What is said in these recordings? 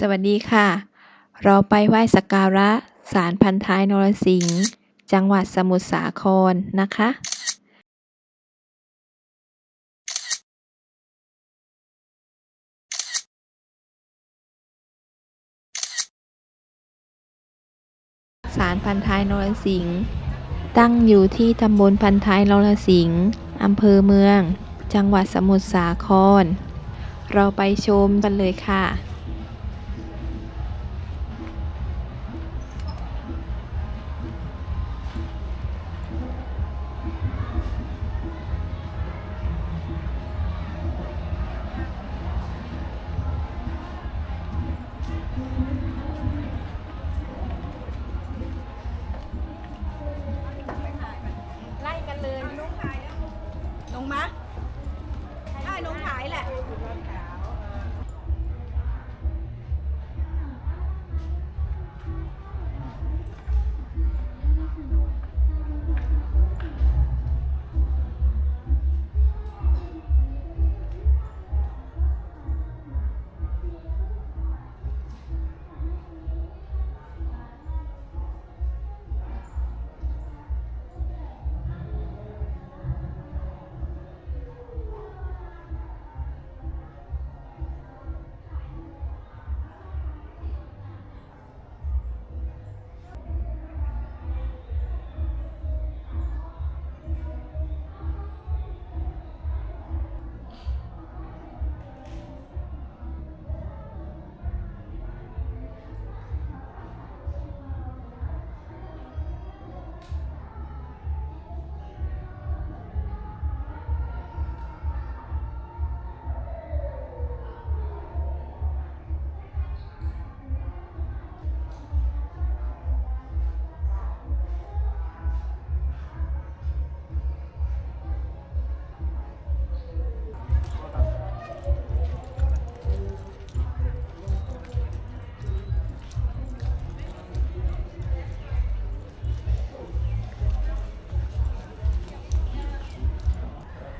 สวัสดีค่ะ เราไปไหว้สักการะศาลพันท้ายนรสิงห์จังหวัดสมุทรสาครนะคะศาลพันท้ายนรสิงห์ตั้งอยู่ที่ตำบลพันท้ายนรสิงห์อำเภอเมือง จังหวัดสมุทรสาคร เราไปชมกันเลยค่ะ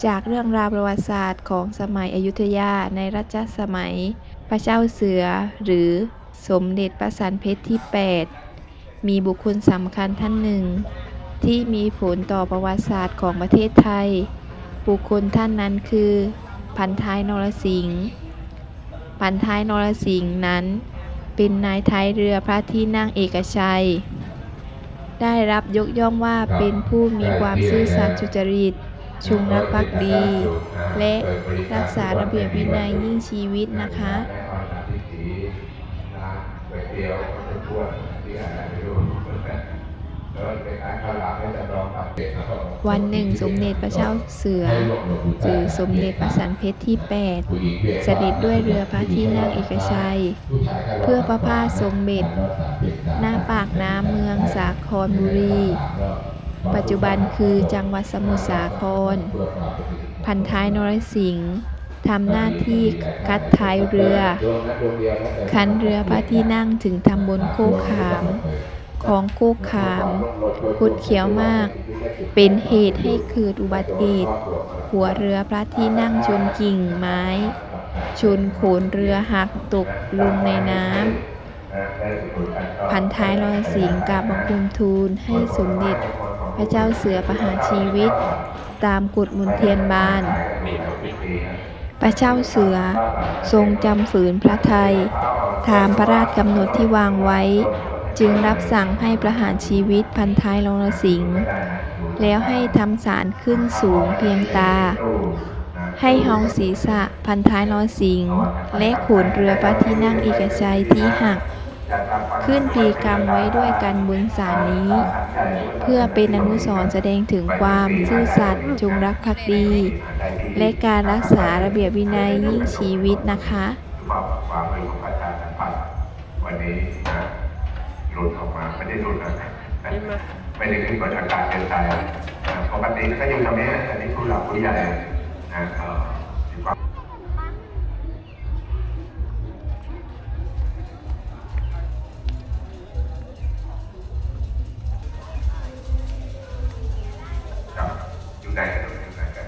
จากเรื่องราวประวัติศาสตร์ของสมัยอยุธยาในรัชสมัย พระเจ้าเสือ หรือสมเด็จพระสันเพชรที่ 8 มีบุคคลสำคัญท่านหนึ่ง ที่มีผลต่อประวัติศาสตร์ของประเทศไทย บุคคลท่านนั้นคือ พันท้ายนรสิงห์พันท้ายนรสิงห์นั้น เป็นนายท้ายเรือพระที่นั่งเอกชัย ได้รับยกย่องว่าเป็นผู้มีความซื่อสัตย์สุจริต ชุงรักภักดี และรักษาระเบียบวินัยยิ่งชีวิตนะคะวันหนึ่งสมเด็จพระเจ้าเสือหรือสมเด็จพระสันเพชรที่ 8 เสด็จด้วยเรือพระที่นั่งเอกชัย เพื่อพระพาททรงเบ็ดหน้าปากน้ำเมืองสาครบุรี ปัจจุบันคือจังหวัดสมุทรสาคร พันท้ายนรสิงห์ทำหน้าที่คัดท้ายเรือ คันเรือพระที่นั่งถึงตำบลโคกขาม ของโคกขามคุดเขียวมาก เป็นเหตุให้เกิดอุบัติเหตุ หัวเรือพระที่นั่งชนกิ่งไม้ ชนโขนเรือหักตกลงในน้ำพันท้ายนรสิงห์กราบบังคมทูลให้สมเด็จ พระเจ้าเสือประหารชีวิต ตามกฎมุนเทียนบาน พระเจ้าเสือทรงจำฝืนพระไทยตามพระราชกำหนดที่วางไว้ จึงรับสั่งให้ประหารชีวิตพันท้ายนรสิงห์แล้วให้ทำศาลขึ้นสูงเพียงตา ให้ห้องศีรษะพันท้ายนรสิงห์และขนเรือพระที่นั่งเอกชัยที่หัก ขึ้นปีกรรมไว้ด้วยกันบนศาลนี้ เพื่อเป็นอนุสรณ์แสดงถึงความซื่อสัตย์จงรักภักดี และการรักษาระเบียบวินัยยิ่งชีวิตนะคะความความเป็นของประชาสัมพันธ์วันนี้นะหลุดออกมาไม่ได้หลุดนะไม่ได้ขึ้นกว่าทางการเกินไปปกติก็อยู่ตรงนี้อันนี้ผู้หลักผู้ใหญ่นะ อยู่ไหนกันอยู่ไหนกัน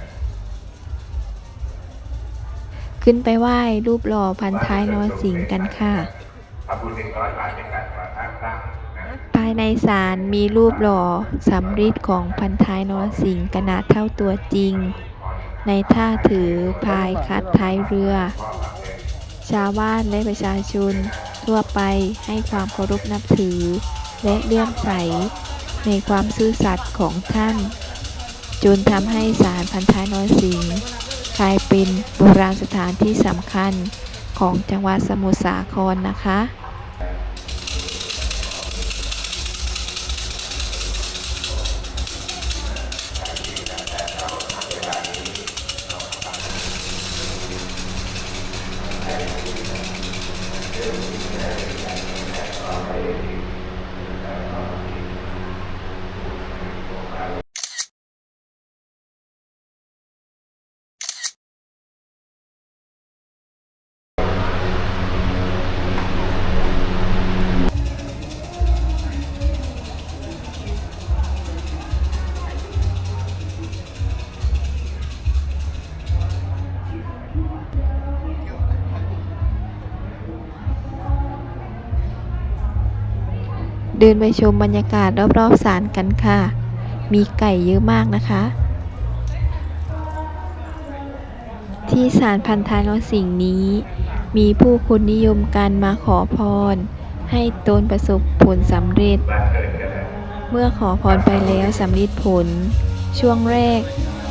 ขึ้นไปไหว้รูปหล่อพันท้ายนรสิงห์กันค่ะนทำบุญหนึ่งร้อยบาทเป็นการก่อสร้างสร้างนะภายในศาลมีรูปหล่อสำริดของพันท้ายนรสิงห์ขนาดเท่าตัวจริง ในท่าถือพายคัดท้ายเรือ ชาวบ้านและประชาชน ทั่วไปให้ความเคารพนับถือ และเลื่อมใสในความซื่อสัตย์ของท่าน จนทำให้ศาลพันท้ายนรสิงห์กลายเป็นโบราณสถานที่สำคัญของจังหวัดสมุทรสาครนะคะ เดินไปชมบรรยากาศรอบๆศาลกันค่ะ มีไก่เยอะมากนะคะ ที่ศาลพันท้ายนรสิงห์นี้ มีผู้คนนิยมการมาขอพร ให้ตนประสบผลสำเร็จ เมื่อขอพรไปแล้วสำลิดผล ช่วงแรก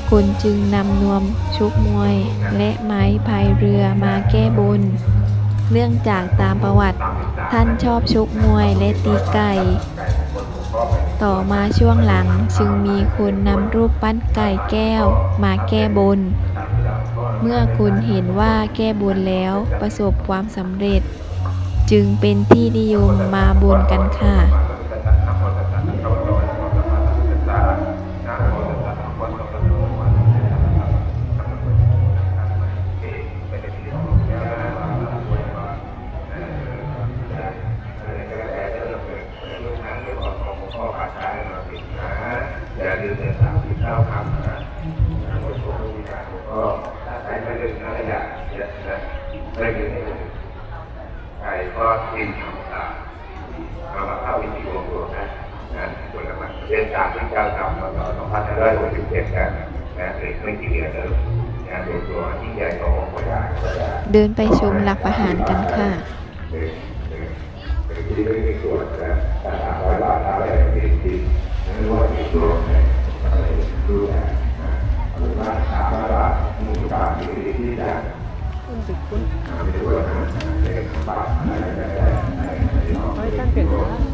คนจึงนำนวมชุกมวย และไม้พายเรือมาแก้บน เนื่องจากตามประวัติ ท่านชอบชกมวยและตีไก่ ต่อมาช่วงหลังจึงมีคนนำรูปปั้นไก่แก้วมาแก้บน เมื่อคุณเห็นว่าแก้บนแล้วประสบความสำเร็จ จึงเป็นที่นิยมมาบนกันค่ะ ผิดนะอย่าลืมเดินสามสิบเก้าคำนะทั้งหมดของวิชาก็ใช้ไม่ลืมนะอย่าอย่านะไม่ลืมไม่ลืมใครก็กินทำตามเอามาเข้าวิธีรวมตัวนะนะคนละมันเรียนสามสิบเก้าคำมาต่อสองพันห้าร้อยหกสิบเจ็ดกันนะหรือไม่กี่เดือนเลยเดินไปชมหลักประหารกันค่ะที่ไม่มีส่วนนะแต่สามร้อยบาทเท่าไหร่ที่ ไม่ว่าจะตัวไหนอะไรดูนะหรือว่าสามร้อยบาทมีบาทมีที่จะไม่รู้ว่าจะเป็นบาทอะไรก็ได้ไม่ต้องเปลี่ยน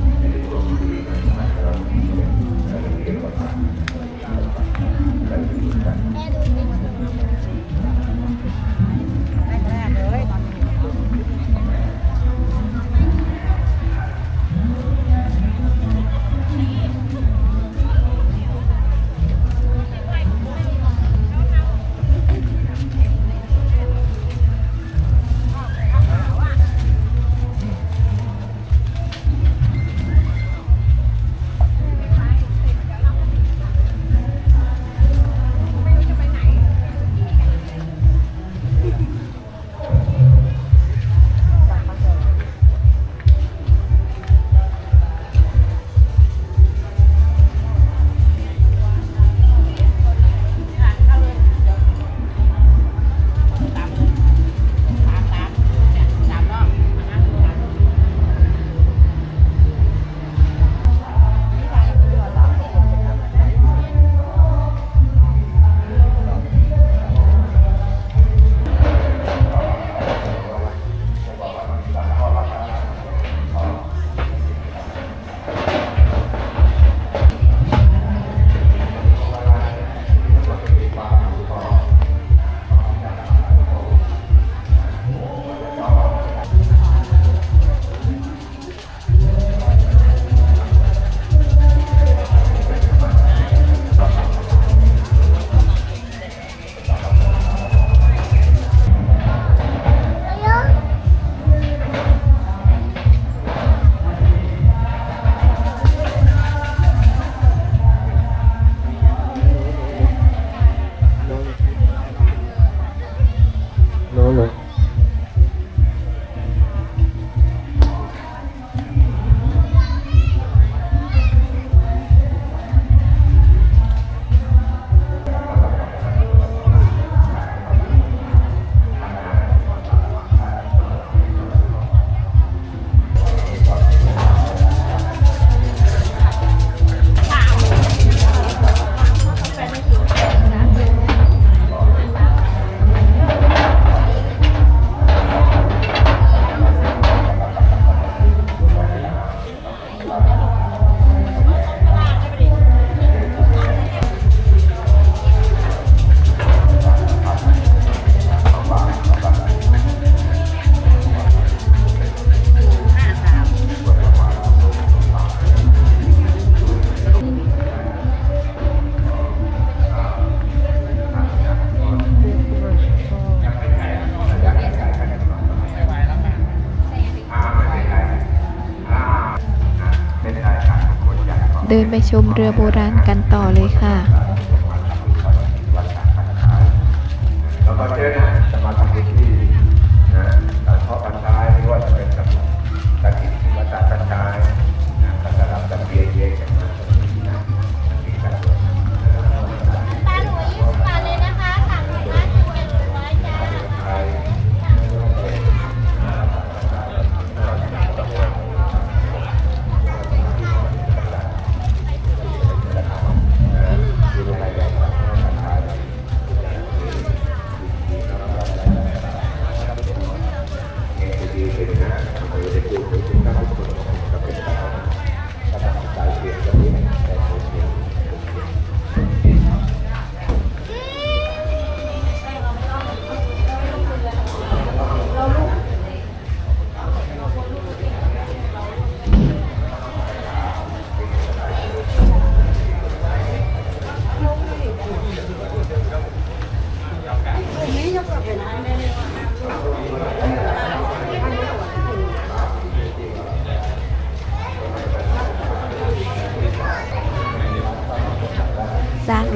ดินไปชมเรือโบราณกันต่อเลยค่ะ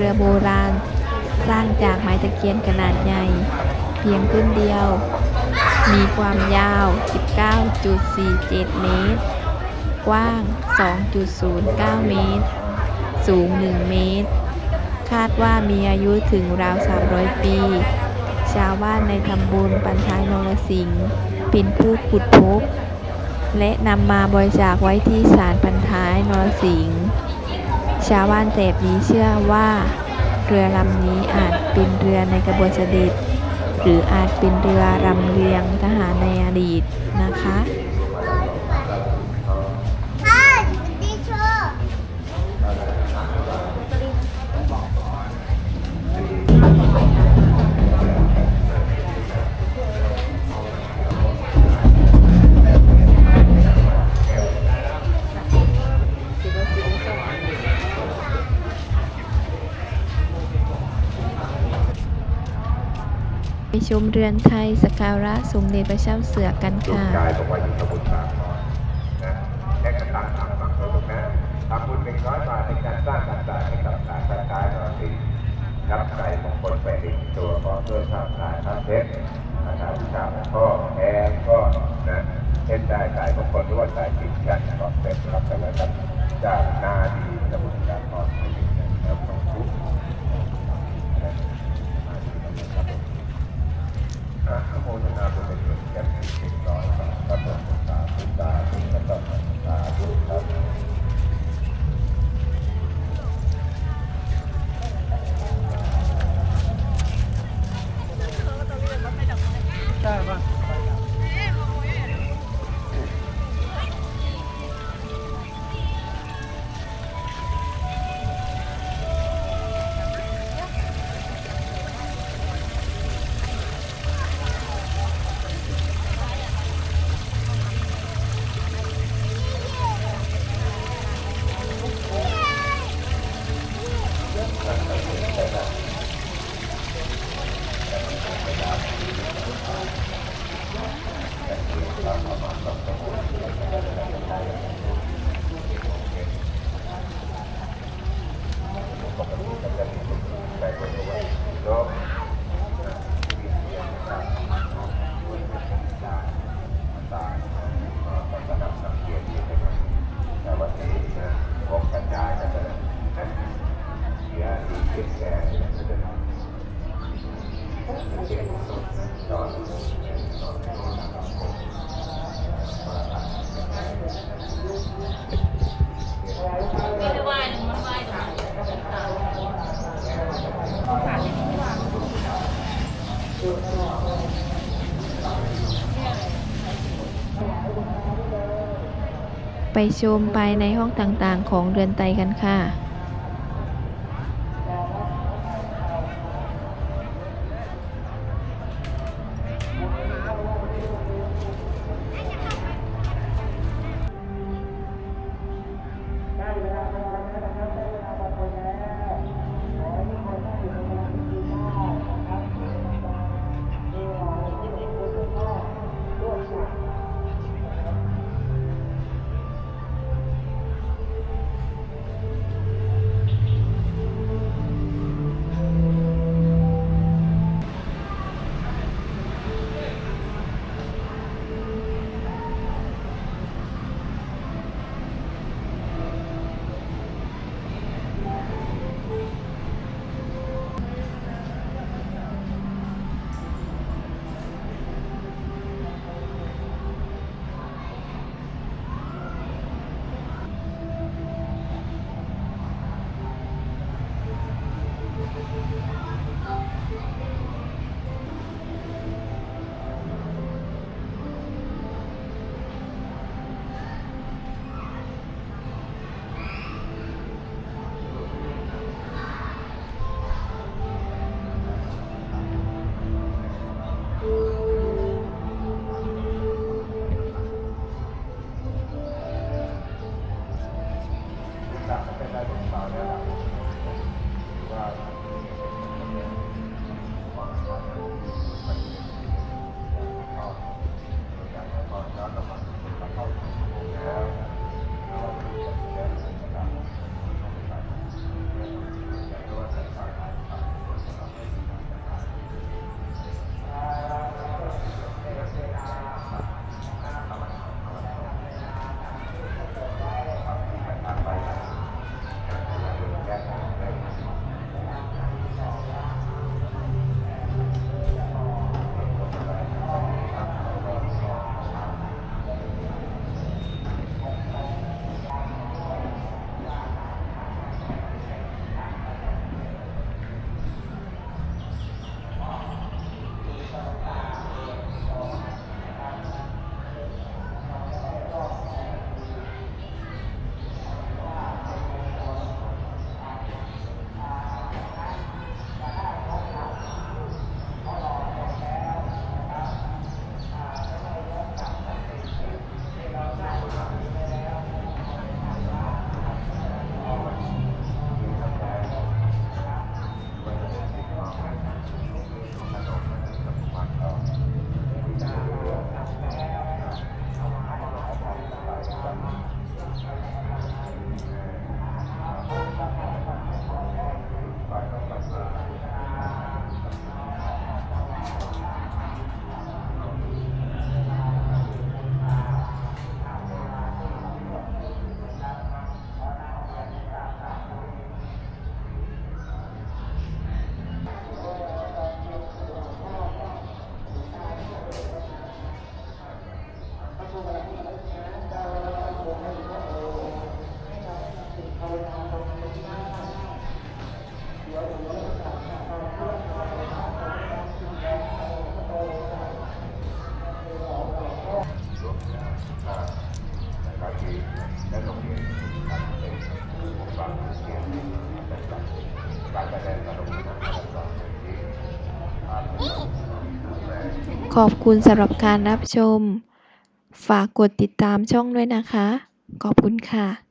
รือโบราณ สร้างจากไม้ตะเคียนขนาดใหญ่ เพียงขึ้นเดียว มีความยาว 19.47 เมตร กว้าง 2.09 เมตร สูง 1 เมตร คาดว่ามีอายุถึงราว 300 ปี ชาวบ้านในตำบลปันท้ายนรสิงห์เป็นผู้ขุดพบและนำมาบริจาคไว้ที่ศาลพันท้ายนรสิงห์ ชาวบ้านแถบนี้เชื่อว่า เรือลำนี้อาจเป็นเรือในกระบวนเสด็จ หรืออาจเป็นเรือลำเลียงทหารในอดีตนะคะ ชมเรือนไทยสการะสมเด็จพระเจ้าเสือกันค่ะชายบอกว่าอยู่สมุทรสาครนะแค่กระตังทำฝังเขาตรงนั้นทำบุญหนึ่งร้อยบาทในการสร้างต่างๆให้กับสารประชายนรสิงรับใจของคนแปดดินตัวขอเพื่อสร้างสายพระเพชรนะครับชาวก็แอมก็นะเช่นได้สายของคนด้วยสายจิตกันก็เป็นรับกันแล้วครับจากนาดีสมุทรสาครที่ดินนะครับของทุกนะมาดีนะครับผม อะโมทนาบุญเป็นส่วนแก่ที่เจ็ดร้อยบาทครับผมสาธุสาธุแล้วก็สาธุครับ ชมไปในห้องต่างๆ ของเรือนไตกันค่ะ ขอบคุณสำหรับการรับชม ฝากกดติดตามช่องด้วยนะคะ ขอบคุณค่ะ